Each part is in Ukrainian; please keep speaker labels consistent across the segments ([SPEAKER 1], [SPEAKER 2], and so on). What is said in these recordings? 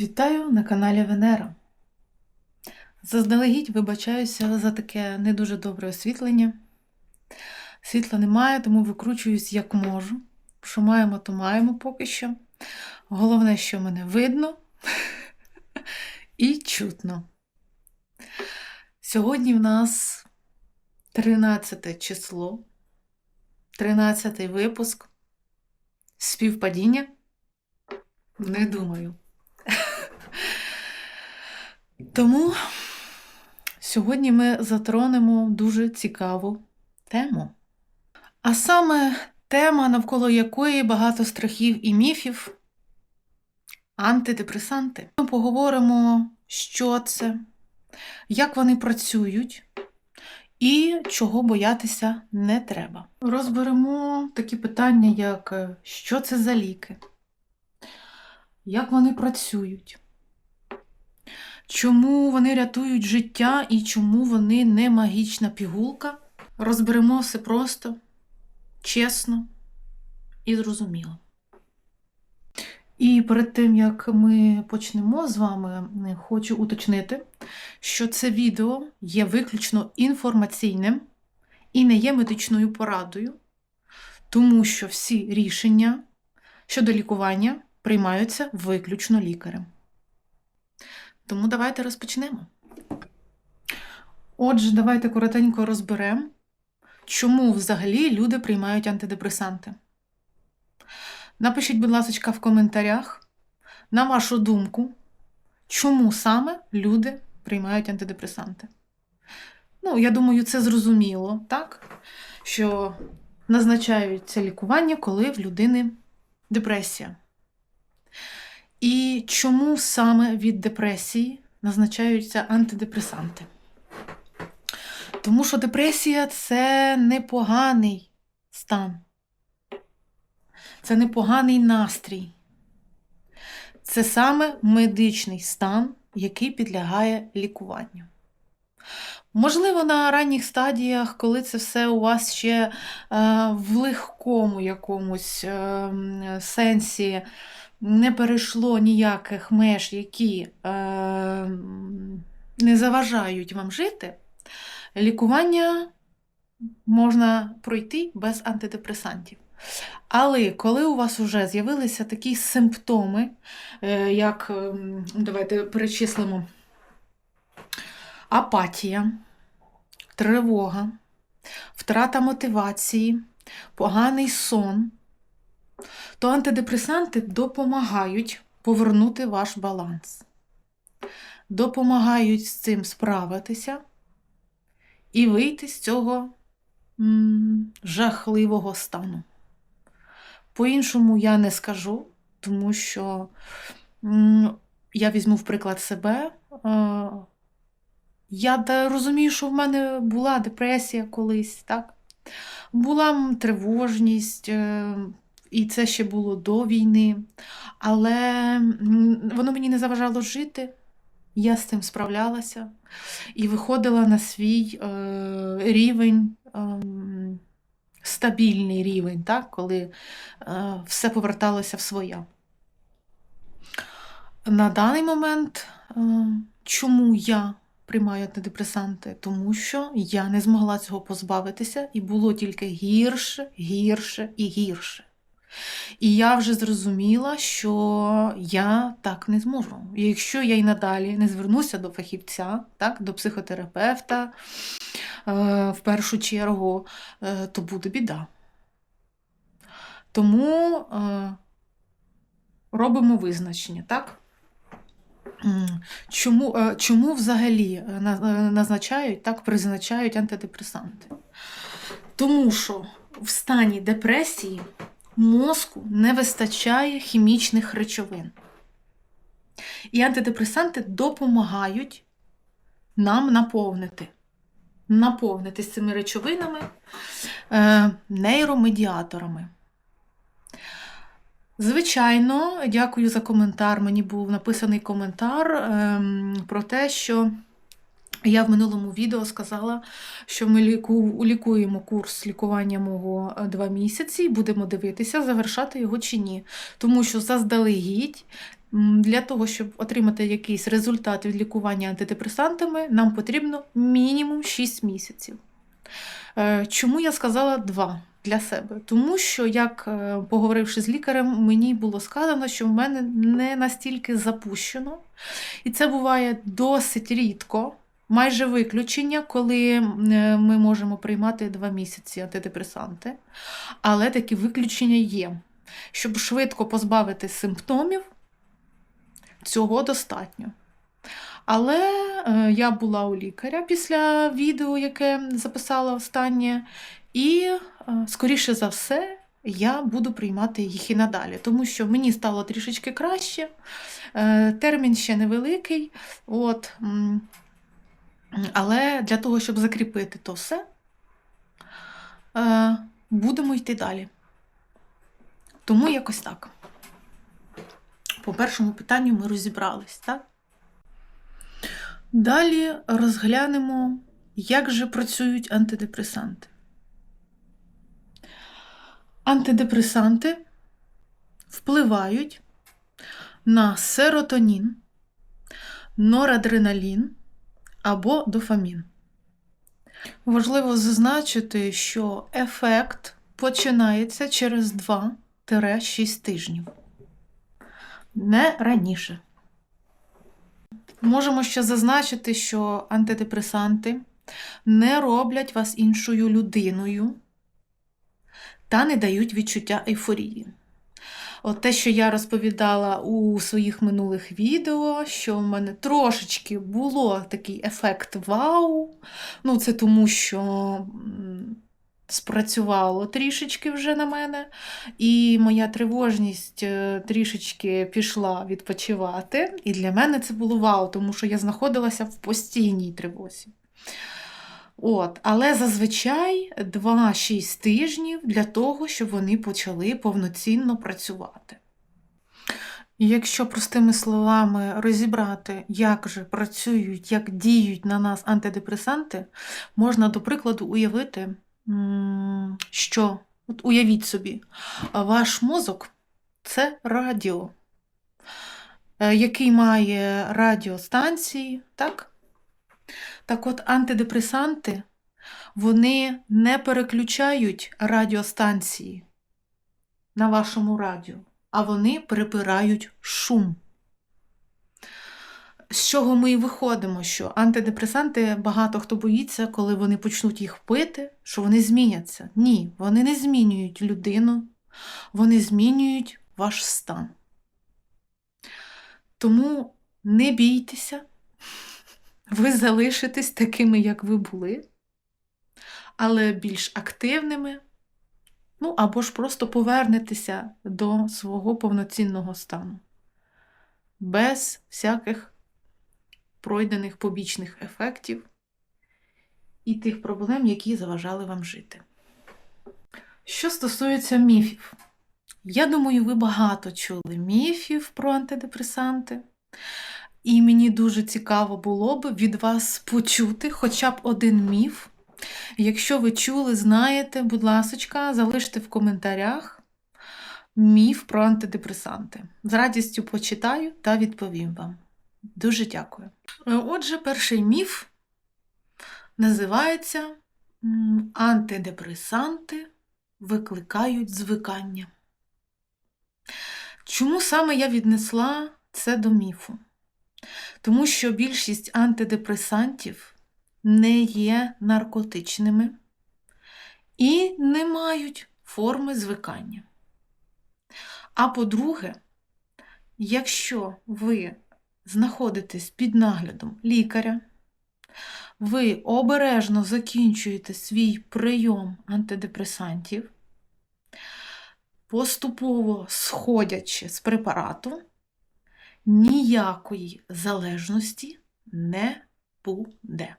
[SPEAKER 1] Вітаю на каналі Венера. Заздалегідь вибачаюся за таке не дуже добре освітлення. Світла немає, тому викручуюсь як можу. Що маємо, то маємо поки що. Головне, що мене видно і чутно. Сьогодні в нас 13 число, 13 випуск. Співпадіння? Не думаю. Тому сьогодні ми затронемо дуже цікаву тему. А саме тема, навколо якої багато страхів і міфів антидепресанти. Ми поговоримо, що це, як вони працюють і чого боятися не треба. Розберемо такі питання, як е, що це за ліки, як вони працюють. Чому вони рятують життя і чому вони не магічна пігулка? Розберемо все просто, чесно і зрозуміло. І перед тим, як ми почнемо з вами, хочу уточнити, що це відео є виключно інформаційним і не є медичною порадою, тому що всі рішення щодо лікування приймаються виключно лікарем. Тому давайте розпочнемо. Отже, давайте коротенько розберемо, чому взагалі люди приймають антидепресанти. Напишіть, будь ласка, в коментарях, на вашу думку, чому саме люди приймають антидепресанти. Ну, я думаю, це зрозуміло, так? Що назначають це лікування, коли в людини депресія. І чому саме від депресії назначаються антидепресанти? Тому що депресія це непоганий стан, це непоганий настрій. Це саме медичний стан, який підлягає лікуванню. Можливо, на ранніх стадіях, коли це все у вас ще е, в легкому якомусь е, сенсі не перейшло ніяких меж, які е, не заважають вам жити, лікування можна пройти без антидепресантів. Але коли у вас вже з'явилися такі симптоми, е, як, е, давайте перечислимо, апатія, тривога, втрата мотивації, поганий сон, то антидепресанти допомагають повернути ваш баланс, допомагають з цим справитися і вийти з цього м, жахливого стану. По-іншому я не скажу, тому що м, я візьму в приклад себе. Е, я розумію, що в мене була депресія колись, так? Була тривожність, е, і це ще було до війни, але воно мені не заважало жити. Я з цим справлялася і виходила на свій е, рівень, е, стабільний рівень, так? коли е, все поверталося в своє. На даний момент, е, чому я приймаю антидепресанти? Тому що я не змогла цього позбавитися, і було тільки гірше, гірше і гірше. І я вже зрозуміла, що я так не зможу. Якщо я й надалі не звернуся до фахівця, так, до психотерапевта е, в першу чергу, е, то буде біда. Тому е, робимо визначення, так? Чому, чому взагалі на- назначають, так, призначають антидепресанти? Тому що в стані депресії мозку не вистачає хімічних речовин. І антидепресанти допомагають нам наповнити. Наповнити цими речовинами, е, нейромедіаторами. Звичайно, дякую за коментар. Мені був написаний коментар ем, про те, що я в минулому відео сказала, що ми ліку, лікуємо курс лікування мого е, два місяці і будемо дивитися, завершати його чи ні. Тому що заздалегідь для того, щоб отримати якийсь результат від лікування антидепресантами, нам потрібно мінімум 6 місяців. Е, Чому я сказала 2 для себе? Тому що, як е, поговоривши з лікарем, мені було сказано, що в мене не настільки запущено, і це буває досить рідко. Майже виключення, коли е, ми можемо приймати 2 місяці антидепресанти, але такі виключення є. Щоб швидко позбавитись симптомів, цього достатньо. Але е, я була у лікаря після відео, яке записала останнє, і, е, скоріше за все, я буду приймати їх і надалі, тому що мені стало трішечки краще, термін ще невеликий. От, але для того, щоб закріпити то все, е, будемо йти далі. Тому якось так. По першому питанню ми розібрались, так? Далі розглянемо, як же працюють антидепресанти. Антидепресанти впливають на серотонін, норадреналін або дофамін. Важливо зазначити, що ефект починається через 2-6 тижнів. Не раніше. Можемо ще зазначити, що антидепресанти не роблять вас іншою людиною та не дають відчуття ейфорії. От те, що я розповідала у своїх минулих відео, що в мене трошечки було такий ефект вау. Ну, це тому, що спрацювало трішечки вже на мене, і моя тривожність е, трішечки пішла відпочивати. І для мене це було вау, тому що я знаходилася в постійній тривозі. От, але зазвичай 2-6 тижнів для того, щоб вони почали повноцінно працювати. Якщо простими словами розібрати, як же працюють, як діють на нас антидепресанти, можна, до прикладу, уявити, що, от уявіть собі, ваш мозок це радіо, е, який має радіостанції, так? Так от антидепресанти, вони не переключають радіостанції на вашому радіо, а вони прибирають шум. З чого ми і виходимо, що антидепресанти багато хто боїться, коли вони почнуть їх пити, що вони зміняться. Ні, вони не змінюють людину, вони змінюють ваш стан. Тому не бійтеся, ви залишитесь такими, як ви були, але більш активними, ну або ж просто повернетеся до свого повноцінного стану, без всяких пройдених побічних ефектів і тих проблем, які заважали вам жити. Що стосується міфів, я думаю, ви багато чули міфів про антидепресанти. І мені дуже цікаво було б від вас почути хоча б один міф. Якщо ви чули, знаєте, будь ласочка, залиште в коментарях міф про антидепресанти. З радістю почитаю та відповім вам. Дуже дякую. Е, Отже, перший міф називається Антидепресанти викликають звикання. Чому саме я віднесла це до міфу? Тому що більшість антидепресантів не є наркотичними і не мають форми звикання. А по-друге, якщо ви знаходитесь під наглядом лікаря, ви обережно закінчуєте свій прийом антидепресантів, поступово сходячи з препарату, ніякої залежності не буде.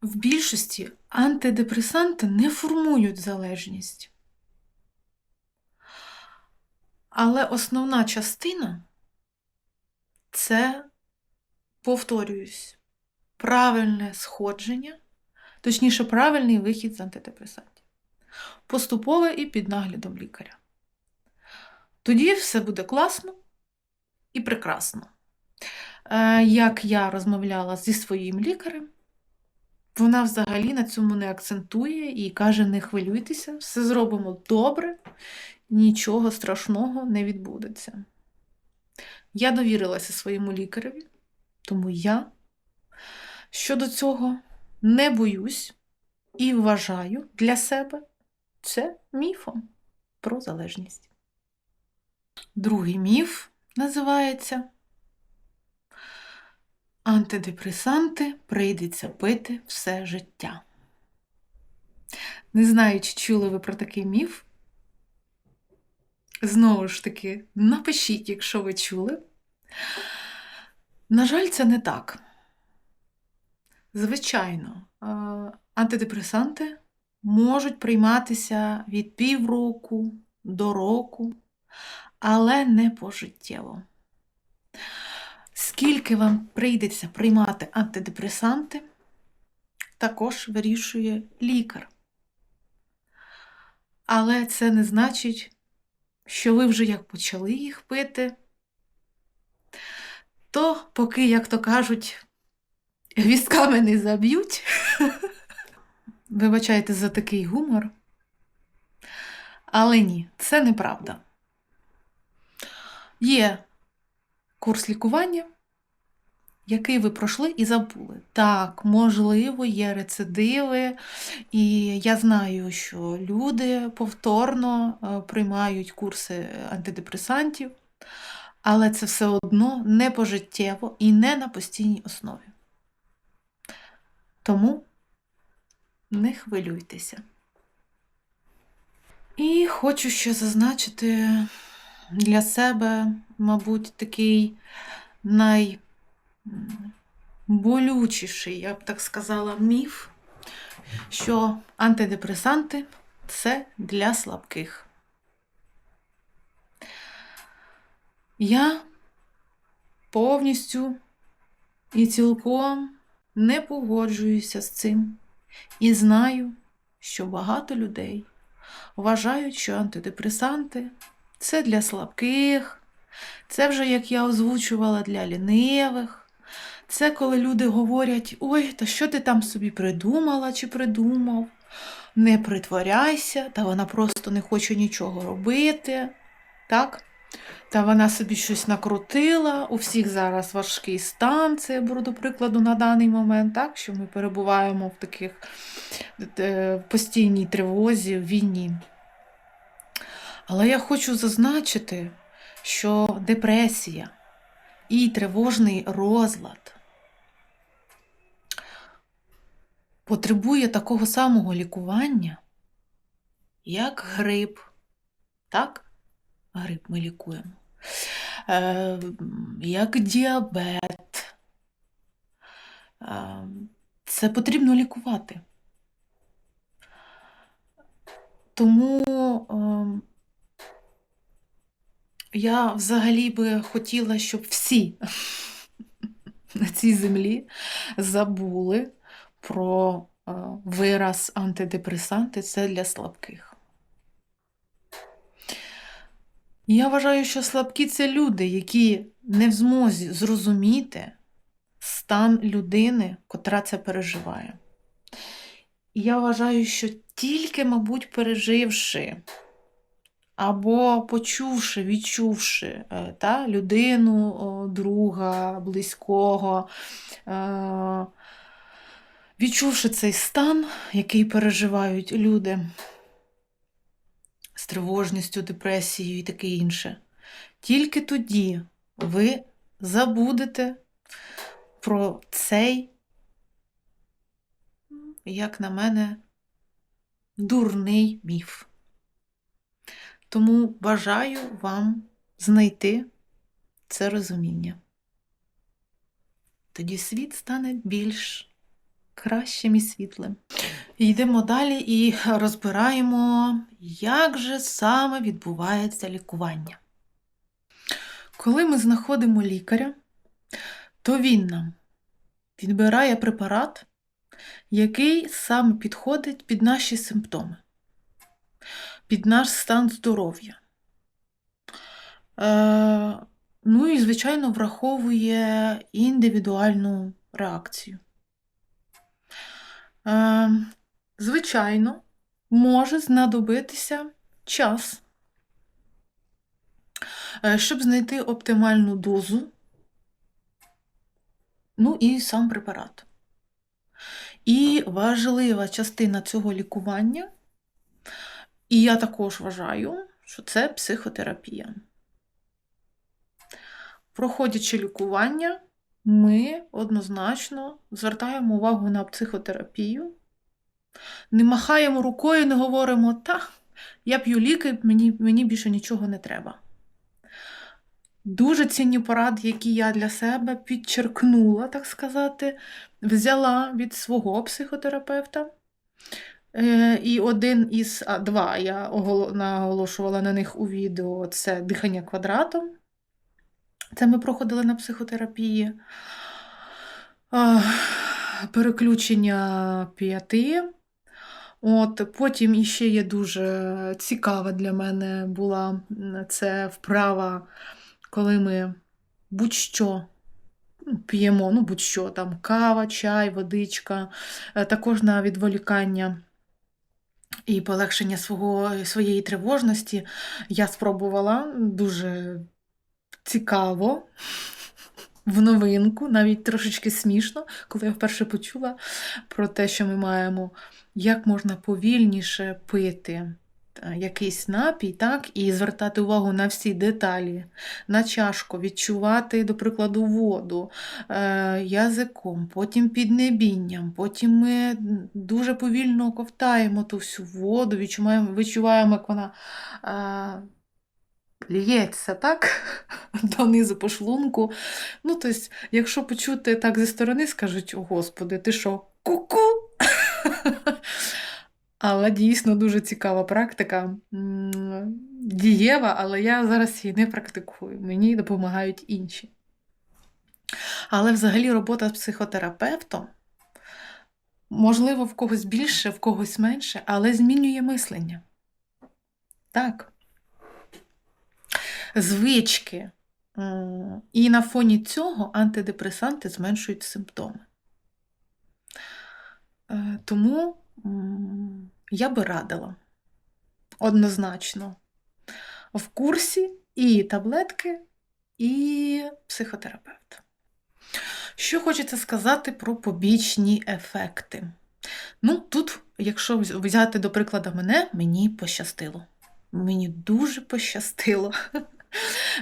[SPEAKER 1] В більшості антидепресанти не формують залежність. Але основна частина це, повторююсь, правильне сходження, точніше, правильний вихід з антидепресантів. Поступове і під наглядом лікаря. тоді все буде класно і прекрасно. Е, Як я розмовляла зі своїм лікарем, вона взагалі на цьому не акцентує і каже: не хвилюйтеся, все зробимо добре, нічого страшного не відбудеться. Я довірилася своєму лікареві, тому я щодо цього не боюсь і вважаю для себе це міфом про залежність. Другий міф називається Антидепресанти прийдеться пити все життя. Не знаю, чи чули ви про такий міф. Знову ж таки, напишіть, якщо ви чули. На жаль, це не так. Звичайно, е, антидепресанти можуть прийматися від півроку до року, але не пожиттєво. Скільки вам прийдеться приймати антидепресанти, також вирішує лікар. Але це не значить, що ви вже як почали їх пити, то поки, як то кажуть, візками не заб'ють. Вибачайте за такий гумор. Але ні, це неправда. Є курс лікування, який ви пройшли і забули. Так, можливо, є рецидиви, і я знаю, що люди повторно е, приймають курси антидепресантів, але це все одно не пожиттєво і не на постійній основі. Тому не хвилюйтеся. І хочу ще зазначити для себе, мабуть, такий найболючіший, я б так сказала, міф, що антидепресанти це для слабких. Я повністю і цілком не погоджуюся з цим і знаю, що багато людей вважають, що антидепресанти це для слабких, це вже, як я озвучувала, для лінивих. Це коли люди говорять, ой, та що ти там собі придумала чи придумав? Не притворяйся, та вона просто не хоче нічого робити. так? Та вона собі щось накрутила, у всіх зараз важкий стан, це я беру до прикладу на даний момент, так? що ми перебуваємо в таких е, постійній тривозі, в війні. Але я хочу зазначити, що депресія і тривожний розлад потребує такого самого лікування, як грип. Так? Грип ми лікуємо. Е, як діабет. Е, це потрібно лікувати. Тому е, я взагалі би хотіла, щоб всі на цій землі забули про вираз антидепресанти це для слабких. Я вважаю, що слабкі це люди, які не в змозі зрозуміти стан людини, котра це переживає. І я вважаю, що тільки, мабуть, переживши або почувши, відчувши е, та, людину, друга, близького, е, відчувши цей стан, який переживають люди з тривожністю, депресією і таке інше, тільки тоді ви забудете про цей, як на мене, дурний міф. Тому бажаю вам знайти це розуміння. Тоді світ стане більш кращим і світлим. Йдемо далі і розбираємо, як же саме відбувається лікування. Коли ми знаходимо лікаря, то він нам відбирає препарат, який саме підходить під наші симптоми під наш стан здоров'я. Е, ну і, звичайно, враховує індивідуальну реакцію. Е, звичайно, може знадобитися час, е, щоб знайти оптимальну дозу, ну і сам препарат. І важлива частина цього лікування, і я також вважаю, що це психотерапія. Проходячи лікування, ми однозначно звертаємо увагу на психотерапію, не махаємо рукою, не говоримо, та, я п'ю ліки, мені, мені більше нічого не треба. Дуже цінні поради, які я для себе підчеркнула, так сказати, взяла від свого психотерапевта. Е, І один із а, два я наголошувала на них у відео це дихання квадратом. Це ми проходили на психотерапії. Переключення п'яти. От, потім іще є дуже цікава для мене була це вправа, коли ми будь-що ну, п'ємо, ну будь-що там кава, чай, водичка, е, також на відволікання і полегшення свого, своєї тривожності я спробувала дуже цікаво. В новинку, навіть трошечки смішно, коли я вперше почула про те, що ми маємо як можна повільніше пити якийсь напій, так, і звертати увагу на всі деталі, на чашку, відчувати, до прикладу, воду е, язиком, потім піднебінням, потім ми дуже повільно ковтаємо ту всю воду, відчуваємо, відчуваємо як вона. Е, Лється, так? Донизу по шлунку. Ну, тобто, якщо почути так зі сторони, скажуть, о Господи, ти що, ку-ку? Але дійсно дуже цікава практика. Дієва, але я зараз її не практикую. Мені допомагають інші. Але взагалі робота з психотерапевтом, можливо, в когось більше, в когось менше, але змінює мислення. Так. Звички. І на фоні цього антидепресанти зменшують симптоми. Е, Тому я би радила однозначно в курсі і таблетки, і психотерапевт. Що хочеться сказати про побічні ефекти? Ну, тут, якщо взяти до прикладу мене, мені пощастило. Мені дуже пощастило.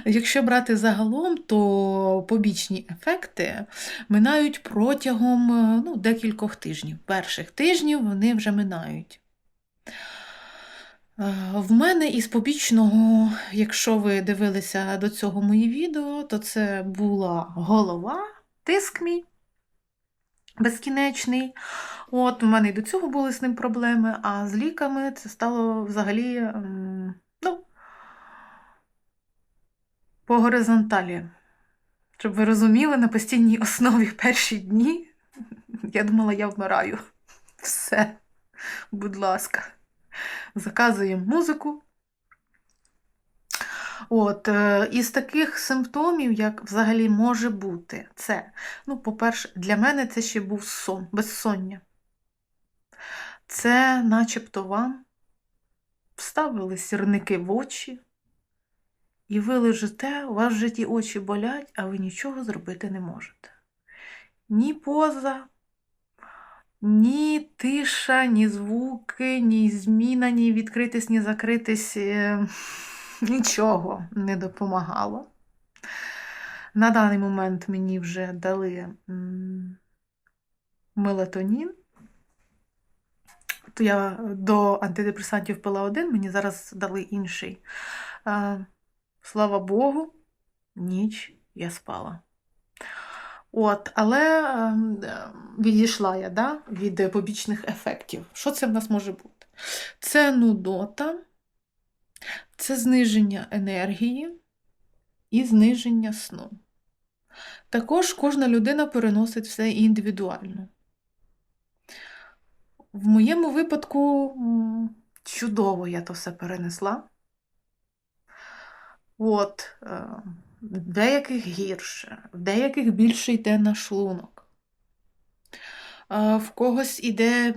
[SPEAKER 1] Якщо брати загалом, то побічні ефекти минають протягом е, ну, декількох тижнів. Перших тижнів вони вже минають. Е, В мене із побічного, якщо ви дивилися до цього мої відео, то це була голова, тиск мій безкінечний. От, у мене і до цього були з ним проблеми, а з ліками це стало взагалі, м, ну, по горизонталі. Щоб ви розуміли, на постійній основі перші дні я думала, я вмираю. Все, будь ласка, заказуємо музику. От, е, із таких симптомів, як взагалі може бути, це, ну, по-перше, для мене це ще був сон, безсоння. Це начебто вам вставили сірники в очі, і ви лежите, у вас вже ті очі болять, а ви нічого зробити не можете. Ні поза, ні тиша, ні звуки, ні зміна, ні відкритись, ні закритись. е, Нічого не допомагало. На даний момент мені вже дали мелатонін. То я до антидепресантів пила один, мені зараз дали інший. Слава Богу, ніч я спала. От, але е, відійшла я да, від побічних ефектів. Що це в нас може бути? Це нудота, це зниження енергії і зниження сну. Також кожна людина переносить все індивідуально. В моєму випадку чудово я то все перенесла. От, е, в деяких гірше, в деяких більше йде на шлунок. Е, В когось іде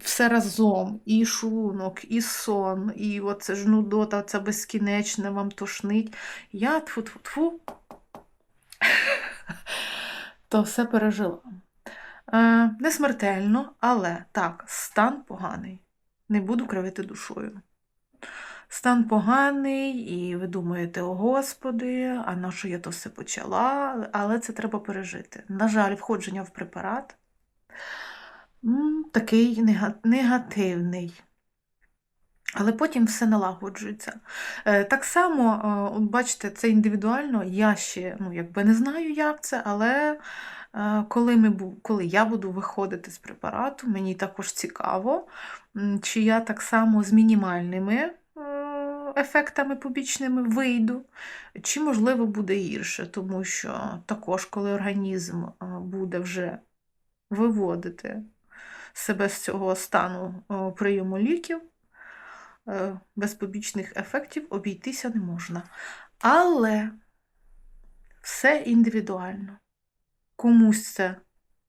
[SPEAKER 1] все разом, і шлунок, і сон, і оце ж нудота, це безкінечне вам тошнить. Я тфу-тфу-тфу, то все пережила. Е, Не смертельно, але так, стан поганий. Не буду кривити душою. Стан поганий, і ви думаєте, о Господи, а на що я то все почала? Але це треба пережити. На жаль, входження в препарат такий негативний. Але потім все налагоджується. Е, Так само, е, бачите, це індивідуально. Я ще ну, якби не знаю, як це, але е, коли, ми, коли я буду виходити з препарату, мені також цікаво, чи я так само з мінімальними ефектами побічними вийду, чи, можливо, буде гірше, тому що також, коли організм е, буде вже виводити себе з цього стану е, прийому ліків, е, без побічних ефектів обійтися не можна. Але все індивідуально. Комусь це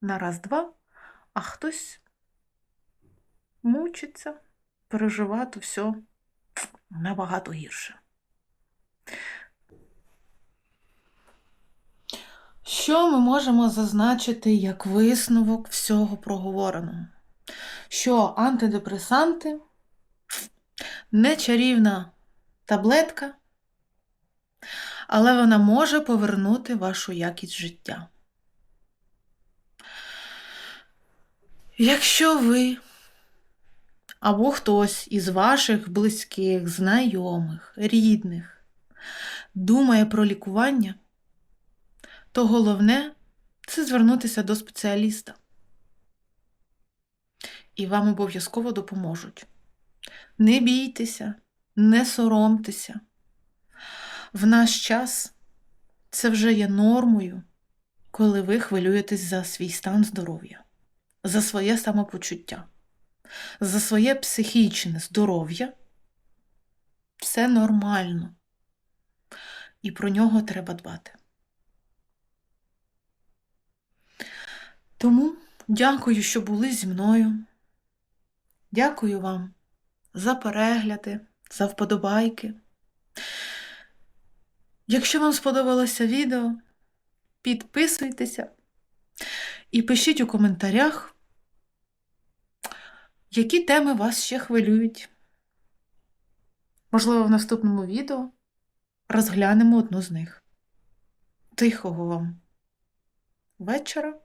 [SPEAKER 1] на раз-два, а хтось мучиться, переживати все набагато гірше. Що ми можемо зазначити як висновок всього проговореного? Що антидепресанти не чарівна таблетка, але вона може повернути вашу якість життя. Якщо ви або хтось із ваших близьких, знайомих, рідних думає про лікування, то головне це звернутися до спеціаліста. І вам обов'язково допоможуть. Не бійтеся, не соромтеся. В наш час це вже є нормою, коли ви хвилюєтесь за свій стан здоров'я, за своє самопочуття, за своє психічне здоров'я. Все нормально. І про нього треба дбати. Тому дякую, що були зі мною. Дякую вам за перегляди, за вподобайки. Якщо вам сподобалося відео, підписуйтеся і пишіть у коментарях, які теми вас ще хвилюють. Можливо, в наступному відео розглянемо одну з них. Тихого вам вечора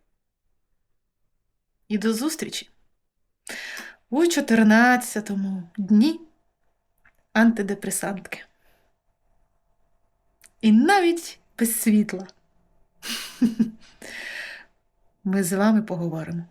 [SPEAKER 1] і до зустрічі! у 14-му дні антидепресантки. І навіть без світла. Ми з вами поговоримо.